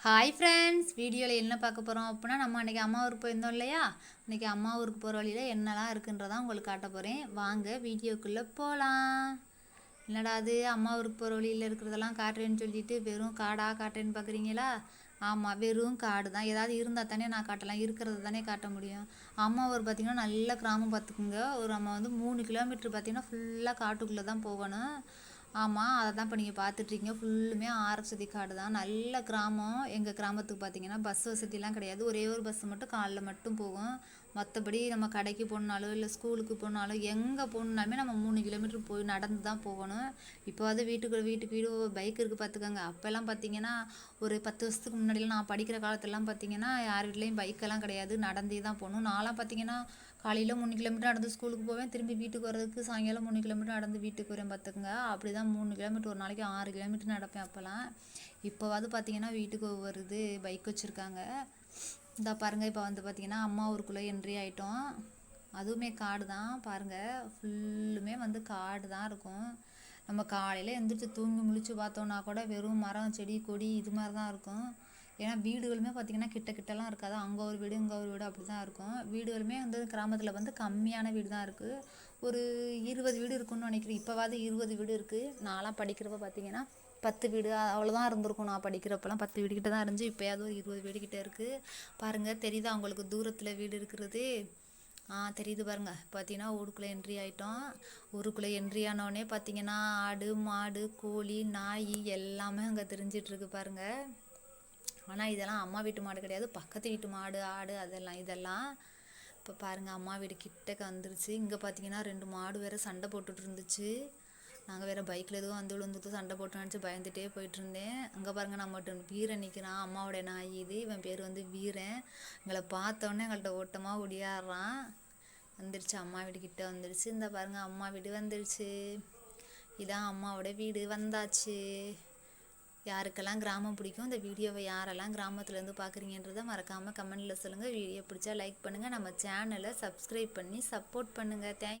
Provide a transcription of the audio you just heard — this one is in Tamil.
ஹாய் ஃப்ரெண்ட்ஸ் வீடியோவில் என்ன பார்க்க போகிறோம் அப்படின்னா நம்ம அன்றைக்கி அம்மா ஊருக்கு போயிருந்தோம் இல்லையா? இன்றைக்கி அம்மா ஊருக்கு போகிற வழியில் என்னெல்லாம் இருக்குன்றதான் உங்களுக்கு காட்ட போகிறேன் வாங்க வீடியோக்குள்ளே போகலாம் என்னடா அது? அம்மா ஊருக்கு போகிற வழியில் இருக்கிறதெல்லாம் காட்டுறேன்னு சொல்லிட்டு வெறும் காடாக காட்டுறேன்னு பார்க்குறீங்களா? ஆமாம் வெறும் காடு தான். ஏதாவது இருந்தால் தானே நான் காட்டலாம். இருக்கிறத தானே காட்ட முடியும். அம்மா ஊர் பார்த்திங்கன்னா நல்ல கிராமம் பார்த்துக்குங்க. ஒரு அம்மா வந்து மூணு கிலோமீட்டர் பார்த்திங்கன்னா ஃபுல்லாக காட்டுக்குள்ளே தான் போகணும். ஆமாம் அதை தான் இப்போ நீங்கள் பார்த்துட்ருக்கீங்க ஃபுல்லுமே ஆரஸ்வதி காடு தான். நல்ல கிராமம். எங்கள் கிராமத்துக்கு பார்த்தீங்கன்னா பஸ் வசதிலாம் கிடையாது. ஒரே ஒரு பஸ் மட்டும் காலைல மட்டும் போகும். மற்றபடி நம்ம கடைக்கு போகணுனாலோ இல்லை ஸ்கூலுக்கு போகணுனாலோ எங்கே போகணுனாலுமே நம்ம மூணு கிலோமீட்டர் போய் நடந்து தான் போகணும். இப்போ வந்து வீட்டுக்கு வீட்டுக்கு வீடு பைக் இருக்குது பார்த்துக்கோங்க அப்போல்லாம் பார்த்தீங்கன்னா ஒரு பத்து வருஷத்துக்கு முன்னாடிலாம் நான் படிக்கிற காலத்துலலாம் பார்த்தீங்கன்னா யார் வீட்லேயும் பைக்கெல்லாம் கிடையாது. நடந்தே தான் போகணும். நான்லாம் பார்த்தீங்கன்னா காலையில் மூணு கிலோமீட்டர் நடந்து ஸ்கூலுக்கு போவேன். திரும்பி வீட்டுக்கு வரதுக்கு சாயங்காலம் மூணு கிலோமீட்டர் நடந்து வீட்டுக்கு வரேன் பார்த்துக்குங்க அப்படி தான் மூணு கிலோமீட்டர் ஒரு நாளைக்கு ஆறு கிலோமீட்டர் நடப்பேன் அப்போல்லாம். இப்போவாது பார்த்தீங்கன்னா வீட்டுக்கு வருது பைக் வச்சுருக்காங்க. இந்த பாருங்கள் இப்போ வந்து பார்த்திங்கன்னா அம்மா ஊருக்குள்ளே என்ட்ரி ஆகிட்டோம் அதுவுமே காடு தான் பாருங்கள் ஃபுல்லுமே வந்து காடு தான் இருக்கும். நம்ம காலையில் எழுந்திரிச்சு தூங்கி முழிச்சு பார்த்தோன்னா கூட வெறும் மரம் செடி கொடி இது மாதிரி தான் இருக்கும். ஏன்னா வீடுகளுமே பார்த்திங்கன்னா கிட்ட கிட்டலாம் இருக்காது. அங்கே ஒரு வீடு இங்கே ஒரு வீடு அப்படி தான் இருக்கும். வீடுகளுமே வந்து கிராமத்தில் வந்து கம்மியான வீடு தான் இருக்குது ஒரு இருபது வீடு இருக்குன்னு நினைக்கிறேன். இப்போவாது இருபது வீடு இருக்குது நான்லாம் படிக்கிறப்ப பார்த்திங்கன்னா பத்து வீடு அவ்வளோதான் இருந்திருக்கும். நான் படிக்கிறப்பெல்லாம் பத்து வீடு கிட்ட தான் இருந்துச்சு. இப்போயாவது ஒரு இருபது வீடு கிட்ட இருக்குது பாருங்கள் தெரியுதா அவங்களுக்கு தூரத்தில் வீடு இருக்கிறது? ஆ தெரியுது பாருங்க. பார்த்தீங்கன்னா ஊருக்குள்ளே என்ட்ரி ஆகிட்டோம் ஊருக்குள்ளே என்ட்ரி ஆனோடனே பார்த்தீங்கன்னா ஆடு மாடு கோழி நாய் எல்லாமே அங்கே தெரிஞ்சிட்ருக்கு பாருங்கள் ஆனால் இதெல்லாம் அம்மா வீட்டு மாடு கிடையாது. பக்கத்து வீட்டு மாடு ஆடு அதெல்லாம் இதெல்லாம். இப்போ பாருங்கள் அம்மா வீடு கிட்டக்க வந்துருச்சு. இங்கே பார்த்தீங்கன்னா ரெண்டு மாடு வேறு சண்டை போட்டுட்டு இருந்துச்சு. நாங்கள் வேறு பைக்கில் எதுவும் வந்து விழுந்துட்டு சண்டை போட்டு நினச்சி பயந்துகிட்டே போயிட்டுருந்தேன். அங்கே பாருங்கள் நம்ம வீரன் நிற்கிறான் அம்மாவோடைய நாய் இது. இவன் பேர் வந்து வீரன். எங்களை பார்த்தோன்னே எங்கள்கிட்ட ஓட்டமாக ஒடியாடுறான். வந்துருச்சு அம்மா வீடு கிட்டே வந்துருச்சு. இந்த பாருங்கள் அம்மா வீடு வந்துருச்சு. இதான் அம்மாவோட வீடு வந்தாச்சு. யாருக்கெல்லாம் கிராமம் பிடிக்கும் இந்த வீடியோவை யாரெல்லாம் கிராமத்துலேருந்து பார்க்குறீங்கன்றதை மறக்காமல் கமெண்டில் சொல்லுங்கள் வீடியோ பிடிச்சா லைக் பண்ணுங்கள் நம்ம சேனலை சப்ஸ்கிரைப் பண்ணி சப்போர்ட் பண்ணுங்கள் தேங்க்